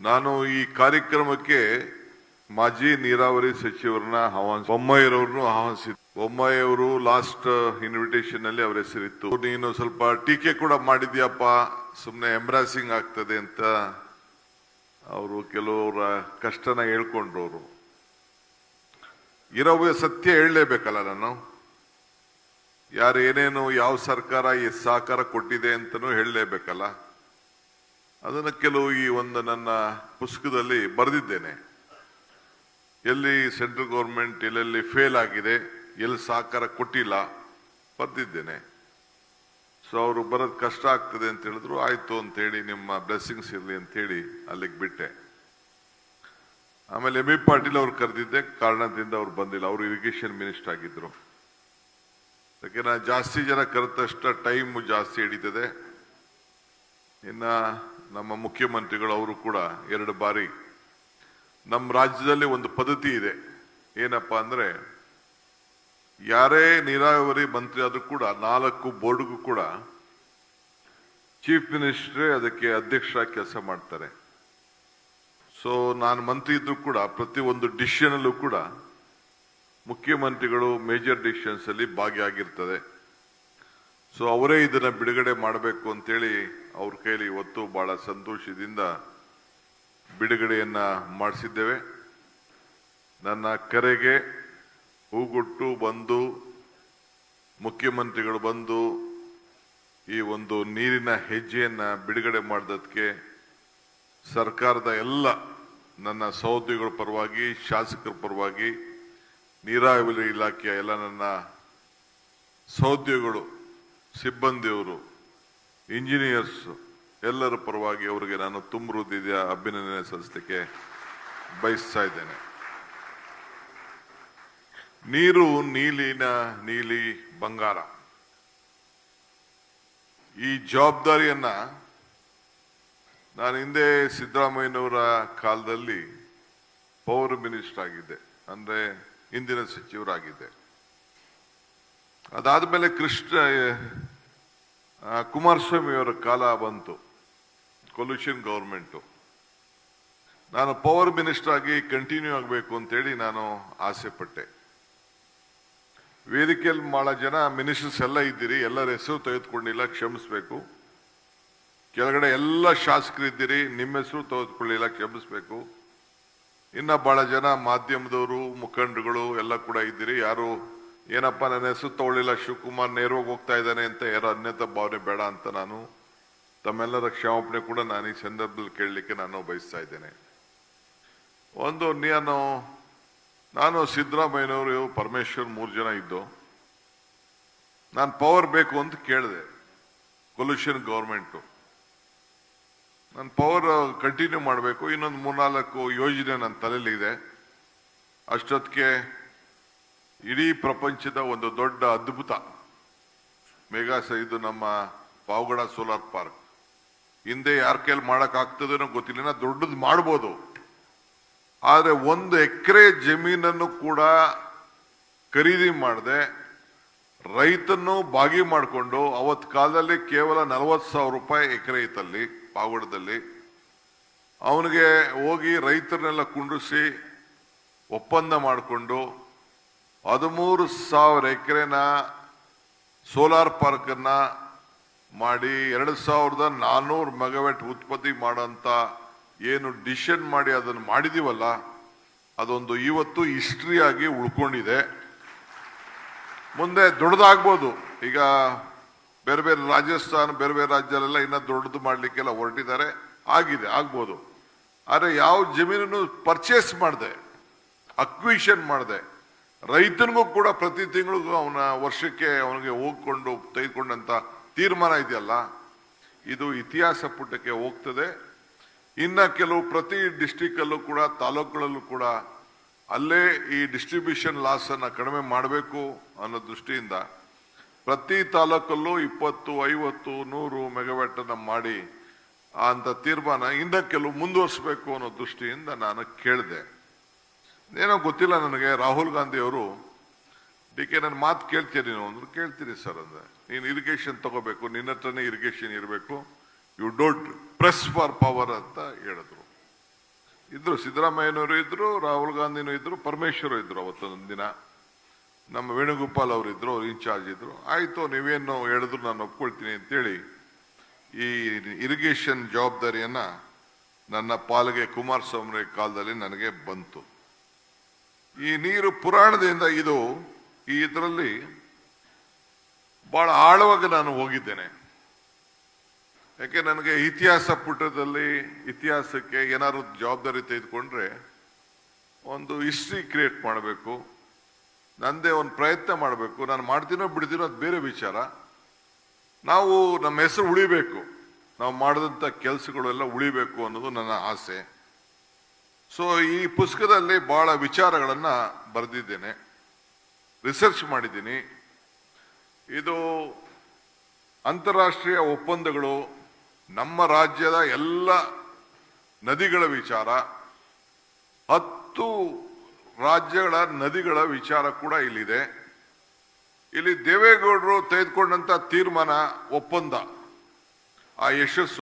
ನಾನು ಈ ಕಾರ್ಯಕ್ರಮಕ್ಕೆ ಮಾಜಿ ನೀರಾವರಿ ಸಚಿವರನ್ನ ಆಹ್ವಾನ ಬೊಮ್ಮಾಯಿರವ್ರನ್ನು ಆಹ್ವಾನಿಸಿದ್ದೆ. ಬೊಮ್ಮಾಯಿಯವರು ಲಾಸ್ಟ್ ಇನ್ವಿಟೇಷನ್ ಅಲ್ಲಿ ಅವ್ರ ಹೆಸರಿತ್ತು. ನೀನು ಸ್ವಲ್ಪ ಟೀಕೆ ಕೂಡ ಮಾಡಿದ್ಯಪ್ಪ ಸುಮ್ಮನೆ ಎಂಬ್ರಾಸಿಂಗ್ ಆಗ್ತದೆ ಅಂತ ಅವರು ಕೆಲವರ ಕಷ್ಟನ ಹೇಳ್ಕೊಂಡ್ರು ಅವರು ಇರೋ ಸತ್ಯ ಹೇಳಲೇಬೇಕಲ್ಲ ನಾನು? ಯಾರು ಏನೇನು, ಯಾವ ಸರ್ಕಾರ ಎಷ್ಟು ಸಹಕಾರ ಕೊಟ್ಟಿದೆ ಅಂತನೂ ಹೇಳಲೇಬೇಕಲ್ಲ? ಅದನ್ನು ಕೆಲವು ಈ ಒಂದು ನನ್ನ ಪುಸ್ತಕದಲ್ಲಿ ಬರೆದಿದ್ದೇನೆ. ಎಲ್ಲಿ ಸೆಂಟ್ರಲ್ ಗೌರ್ಮೆಂಟ್ ಎಲ್ಲೆಲ್ಲಿ ಫೇಲ್ ಆಗಿದೆ, ಎಲ್ಲಿ ಸಹಕಾರ ಕೊಟ್ಟಿಲ್ಲ ಬರೆದಿದ್ದೇನೆ. ಸೊ ಅವರು ಬರೋದು ಕಷ್ಟ ಆಗ್ತದೆ ಅಂತ ಹೇಳಿದ್ರು, ಆಯಿತು ಅಂತ ಹೇಳಿ ನಿಮ್ಮ ಬ್ಲೆಸ್ಸಿಂಗ್ಸ್ ಇರಲಿ ಅಂತ ಹೇಳಿ ಅಲ್ಲಿಗೆ ಬಿಟ್ಟೆ. ಆಮೇಲೆ ಎಂ ಬಿ ಪಾಟೀಲ್ ಅವ್ರು ಕರೆದಿದ್ದೆ, ಕಾರಣದಿಂದ ಅವ್ರು ಬಂದಿಲ್ಲ. ಅವರು ಇರಿಗೇಷನ್ ಮಿನಿಸ್ಟರ್ ಆಗಿದ್ರು. ಯಾಕೆ, ನಾನು ಜಾಸ್ತಿ ಜನ ಕರೆತಷ್ಟ ಟೈಮು ಜಾಸ್ತಿ ಹಿಡಿತದೆ. ಇನ್ನ ನಮ್ಮ ಮುಖ್ಯಮಂತ್ರಿಗಳು ಅವರು ಕೂಡ ಎರಡು ಬಾರಿ ನಮ್ಮ ರಾಜ್ಯದಲ್ಲಿ ಒಂದು ಪದ್ಧತಿ ಇದೆ. ಏನಪ್ಪ ಅಂದ್ರೆ ಯಾರೇ ನೀರಾವರಿ ಮಂತ್ರಿ ಆದ್ರೂ ಕೂಡ ನಾಲ್ಕು ಬೋರ್ಡ್ಗೂ ಕೂಡ ಚೀಫ್ ಮಿನಿಸ್ಟ್ರೇ ಅದಕ್ಕೆ ಅಧ್ಯಕ್ಷ ಕೆಲಸ ಮಾಡ್ತಾರೆ. ಸೊ ನಾನು ಮಂತ್ರಿ ಇದ್ರು ಕೂಡ ಪ್ರತಿ ಒಂದು ಡಿಸಿಷನ್ ಅಲ್ಲೂ ಕೂಡ ಮುಖ್ಯಮಂತ್ರಿಗಳು ಮೇಜರ್ ಡಿಸಿಷನ್ಸ್ ಅಲ್ಲಿ ಭಾಗಿಯಾಗಿರ್ತದೆ. ಸೊ ಅವರೇ ಇದನ್ನ ಬಿಡುಗಡೆ ಮಾಡಬೇಕು ಅಂತೇಳಿ ಅವ್ರ ಕೈಲಿ ಇವತ್ತು ಬಹಳ ಸಂತೋಷದಿಂದ ಬಿಡುಗಡೆಯನ್ನ ಮಾಡಿಸಿದ್ದೇವೆ. ನನ್ನ ಕರೆಗೆ ಹೂಗೊಟ್ಟು ಬಂದು, ಮುಖ್ಯಮಂತ್ರಿಗಳು ಬಂದು ಈ ಒಂದು ನೀರಿನ ಹೆಜ್ಜೆಯನ್ನ ಬಿಡುಗಡೆ ಮಾಡಿದಕ್ಕೆ ಸರ್ಕಾರದ ಎಲ್ಲ ನನ್ನ ಸಹೋದ್ಯೋಗಿಗಳ ಪರವಾಗಿ, ಶಾಸಕರ ಪರವಾಗಿ, ನೀರಾವರಿ ಇಲಾಖೆಯ ಎಲ್ಲ ನನ್ನ ಸಹೋದ್ಯೋಗಿಗಳು, ಸಿಬ್ಬಂದಿಯವರು ಇಂಜಿನಿಯರ್ಸ್ ಎಲ್ಲರ ಪರವಾಗಿ ಅವರಿಗೆ ನಾನು ತುಂಬ ಅಭಿನಂದನೆ ಸಲ್ಲಿಸಲಿಕ್ಕೆ ಬಯಸ್ತಾ ಇದ್ದೇನೆ. ನೀರು, ನೀಲಿನ ನೀಲಿ ಬಂಗಾರ. ಈ ಜವಾಬ್ದಾರಿಯನ್ನ ನಾನು ಹಿಂದೆ ಸಿದ್ದರಾಮಯ್ಯನವರ ಕಾಲದಲ್ಲಿ ಪವರ್ ಮಿನಿಸ್ಟರ್ ಆಗಿದ್ದೆ, ಅಂದ್ರೆ ಇಂದಿನ ಸಚಿವರಾಗಿದ್ದೆ. ಅದಾದ್ಮೇಲೆ ಕೃಷ್ಣ ಆ, ಕುಮಾರಸ್ವಾಮಿ ಅವರ ಕಾಲ ಬಂತು ಕೊಲ್ಯೂಷನ್ ಗೌರ್ಮೆಂಟು. ನಾನು ಪವರ್ ಮಿನಿಸ್ಟರ್ ಆಗಿ ಕಂಟಿನ್ಯೂ ಆಗಬೇಕು ಅಂತೇಳಿ ನಾನು ಆಸೆ ಪಟ್ಟೆ ವೇದಿಕೆಯಲ್ಲಿ ಭಾಳ ಜನ ಮಿನಿಸ್ಟರ್ಸ್ ಎಲ್ಲ ಇದ್ದೀರಿ ಎಲ್ಲರ ಹೆಸರು ತೆಗೆದುಕೊಂಡಿಲ್ಲ ಕ್ಷಮಿಸ್ಬೇಕು. ಕೆಳಗಡೆ ಎಲ್ಲ ಶಾಸಕರು ಇದ್ದೀರಿ ನಿಮ್ಮ ಹೆಸರು ತೆಗೆದುಕೊಳ್ಳಿಲ್ಲ ಕ್ಷಮಿಸ್ಬೇಕು. ಇನ್ನ ಭಾಳ ಜನ ಮಾಧ್ಯಮದವರು ಮುಖಂಡರುಗಳು ಎಲ್ಲ ಕೂಡ ಇದ್ದೀರಿ ಯಾರು ಏನಪ್ಪ, ನನ್ನ ಹೆಸರು ತಗೊಳ್ಳಿಲ್ಲ ಶಿವಕುಮಾರ್ ನೇರವಾಗಿ ಹೋಗ್ತಾ ಇದ್ದಾನೆ ಅಂತ ಯಾರೋ ಅನ್ಯತ ಭಾವನೆ ಬೇಡ ಅಂತ ನಾನು ತಮ್ಮೆಲ್ಲರ ಕ್ಷಮಾಪಣೆ ಕೂಡ ನಾನು ಈ ಸಂದರ್ಭದಲ್ಲಿ ಕೇಳಲಿಕ್ಕೆ ನಾನು ಬಯಸ್ತಾ ಇದ್ದೇನೆ. ಒಂದು ನಾನು ನಾನು ಸಿದ್ದರಾಮಯ್ಯನವರು, ಪರಮೇಶ್ವರ್ ಮೂರು ಜನ ಇದ್ದು, ನಾನು ಪವರ್ ಬೇಕು ಅಂತ ಕೇಳಿದೆ ಕೊಲ್ಯೂಷನ್ ಗೌರ್ಮೆಂಟು ನಾನು ಪವರ್ ಕಂಟಿನ್ಯೂ ಮಾಡಬೇಕು, ಇನ್ನೊಂದು ಮೂರ್ನಾಲ್ಕು ಯೋಜನೆ ನನ್ನ ತಲೆಯಲ್ಲಿದೆ ಅಷ್ಟೊತ್ತಿಗೆ ಇಡೀ ಪ್ರಪಂಚದ ಒಂದು ದೊಡ್ಡ ಅದ್ಭುತ ಮೆಗಾ ಇದು ನಮ್ಮ ಪಾವಗಡ ಸೋಲಾರ್ ಪಾರ್ಕ್. ಹಿಂದೆ ಯಾರ ಕೈಲಿ ಮಾಡೋಕ್ಕಾಗ್ತದೇನೋ ಗೊತ್ತಿಲ್ಲ ದೊಡ್ಡದು ಮಾಡ್ಬೋದು. ಆದರೆ ಒಂದು ಎಕರೆ ಜಮೀನನ್ನು ಕೂಡ ಖರೀದಿ ಮಾಡದೆ, ರೈತನ್ನು ಬಾಗಿ ಮಾಡಿಕೊಂಡು ಅವತ್ತು ಕಾಲದಲ್ಲಿ ಕೇವಲ ನಲವತ್ತು ಸಾವಿರ ರೂಪಾಯಿ ಎಕರೆ ಇತ್ತಲ್ಲಿ ಪಾವಗಡದಲ್ಲಿ ಅವನಿಗೆ ಹೋಗಿ ರೈತರನ್ನೆಲ್ಲ ಕುಂಡ್ರಿಸಿ ಒಪ್ಪಂದ ಮಾಡಿಕೊಂಡು ಹದಿಮೂರು ಸಾವಿರ ಎಕರೆನ ಸೋಲಾರ್ ಪಾರ್ಕನ್ನು ಮಾಡಿ ಎರಡು ಸಾವಿರದ ನಾನ್ನೂರು ಮೆಗಾವ್ಯಾಟ್ ಉತ್ಪತ್ತಿ ಮಾಡೋಂಥ ಏನು ಡಿಸಿಷನ್ ಮಾಡಿ ಅದನ್ನು ಮಾಡಿದೀವಲ್ಲ, ಅದೊಂದು ಇವತ್ತು ಹಿಸ್ಟ್ರಿ ಆಗಿ ಉಳ್ಕೊಂಡಿದೆ. ಮುಂದೆ ದೊಡ್ಡದಾಗ್ಬೋದು. ಈಗ ಬೇರೆ ಬೇರೆ ರಾಜಸ್ಥಾನ, ಬೇರೆ ಬೇರೆ ರಾಜ್ಯದಲ್ಲೆಲ್ಲ ಇನ್ನೂ ದೊಡ್ಡದು ಮಾಡಲಿಕ್ಕೆಲ್ಲ ಹೊರಟಿದ್ದಾರೆ. ಆಗಿದೆ, ಆಗ್ಬೋದು. ಆದರೆ ಯಾವ ಜಮೀನನ್ನು ಪರ್ಚೇಸ್ ಮಾಡಿದೆ ಅಕ್ವಿಷನ್ ಮಾಡಿದೆ ರೈತನಿಗೂ ಕೂಡ ಪ್ರತಿ ತಿಂಗಳು ಅವನ ವರ್ಷಕ್ಕೆ ಅವನಿಗೆ ಹೋಗ್ಕೊಂಡು ತೆಗೆದುಕೊಂಡಂತ ತೀರ್ಮಾನ ಇದೆಯಲ್ಲ, ಇದು ಇತಿಹಾಸ ಪುಟಕ್ಕೆ ಹೋಗ್ತದೆ. ಇನ್ನ ಕೆಲವು ಪ್ರತಿ ಡಿಸ್ಟಿಕ್ ಅಲ್ಲೂ ಕೂಡ, ತಾಲೂಕುಗಳಲ್ಲೂ ಕೂಡ ಅಲ್ಲೇ ಈ ಡಿಸ್ಟ್ರಿಬ್ಯೂಷನ್ ಲಾಸ್ ಅನ್ನ ಕಡಿಮೆ ಮಾಡಬೇಕು ಅನ್ನೋ ದೃಷ್ಟಿಯಿಂದ ಪ್ರತಿ ತಾಲೂಕಲ್ಲೂ ಇಪ್ಪತ್ತು, ಐವತ್ತು, ನೂರು ಮೆಗಾವ್ಯಾಟ್ ಅನ್ನ ಮಾಡಿ ಅಂತ ತೀರ್ಮಾನ ಇನ್ನ ಕೆಲವು ಮುಂದುವರಿಸಬೇಕು ಅನ್ನೋ ದೃಷ್ಟಿಯಿಂದ ನಾನು ಕೇಳಿದೆ. ಏನೋ ಗೊತ್ತಿಲ್ಲ ನನಗೆ. ರಾಹುಲ್ ಗಾಂಧಿ ಅವರು ಡಿ ಕೆ ನನ್ನ ಮಾತು ಕೇಳ್ತೀರಿ ನೀವು ಅಂದ್ರೆ, ಕೇಳ್ತೀನಿ ಸರ್ ಅಂದ್ರೆ ನೀನು ಇರಿಗೇಷನ್ ತಗೋಬೇಕು, ನಿನ್ನ ಹತ್ರನೇ ಇರಿಗೇಷನ್ ಇರಬೇಕು. You don't press for power ಅಂತ ಹೇಳಿದ್ರು. ಇದ್ರು, ಸಿದ್ದರಾಮಯ್ಯನವರು ಇದ್ರು, ರಾಹುಲ್ ಗಾಂಧಿನೂ ಇದ್ರು, ಪರಮೇಶ್ವರ್ ಇದ್ರು ಅವತ್ತೊಂದು ದಿನ. ನಮ್ಮ ವೇಣುಗೋಪಾಲ್ ಅವರು ಇದ್ರು, ಅವ್ರು ಇನ್ಚಾರ್ಜ್ ಇದ್ರು. ಆಯ್ತು, ನೀವೇನು ಹೇಳಿದ್ರು ನಾನು ಒಪ್ಕೊಳ್ತೀನಿ ಅಂತೇಳಿ, ಈ ಇರಿಗೇಷನ್ ಜವಾಬ್ದಾರಿಯನ್ನ ನನ್ನ ಪಾಲಿಗೆ ಕುಮಾರಸ್ವಾಮಿ ಕಾಲದಲ್ಲಿ ನನಗೆ ಬಂತು. ಈ ನೀರು ಪುರಾಣದಿಂದ ಇದು ಈ ಇದರಲ್ಲಿ ಬಹಳ ಆಳವಾಗಿ ನಾನು ಹೋಗಿದ್ದೇನೆ. ಯಾಕೆ ನನಗೆ ಇತಿಹಾಸ ಪುಟದಲ್ಲಿ ಇತಿಹಾಸಕ್ಕೆ ಏನಾದ್ರು ಜವಾಬ್ದಾರಿ ತೆಗೆದುಕೊಂಡ್ರೆ ಒಂದು ಹಿಸ್ಟ್ರಿ ಕ್ರಿಯೇಟ್ ಮಾಡಬೇಕು. ನಂದೇ ಒಂದು ಪ್ರಯತ್ನ ಮಾಡಬೇಕು. ನಾನು ಮಾಡ್ತೀನೋ ಬಿಡ್ತೀನೋ ಅದು ಬೇರೆ ವಿಚಾರ. ನಾವು ನಮ್ಮ ಹೆಸರು ಉಳಿಬೇಕು. ನಾವು ಮಾಡಿದಂಥ ಕೆಲಸಗಳೆಲ್ಲ ಉಳಿಬೇಕು ಅನ್ನೋದು ನನ್ನ ಆಸೆ. ಸೊ ಈ ಪುಸ್ತಕದಲ್ಲಿ ಬಹಳ ವಿಚಾರಗಳನ್ನು ಬರೆದಿದ್ದೇನೆ. ರಿಸರ್ಚ್ ಮಾಡಿದ್ದೀನಿ. ಇದು ಅಂತಾರಾಷ್ಟ್ರೀಯ ಒಪ್ಪಂದಗಳು, ನಮ್ಮ ರಾಜ್ಯದ ಎಲ್ಲ ನದಿಗಳ ವಿಚಾರ, ಹತ್ತು ರಾಜ್ಯಗಳ ನದಿಗಳ ವಿಚಾರ ಕೂಡ ಇಲ್ಲಿದೆ. ಇಲ್ಲಿ ದೇವೇಗೌಡರು ತೆಗೆದುಕೊಂಡಂತ ತೀರ್ಮಾನ, ಒಪ್ಪಂದ, ಆ ಯಶಸ್ಸು.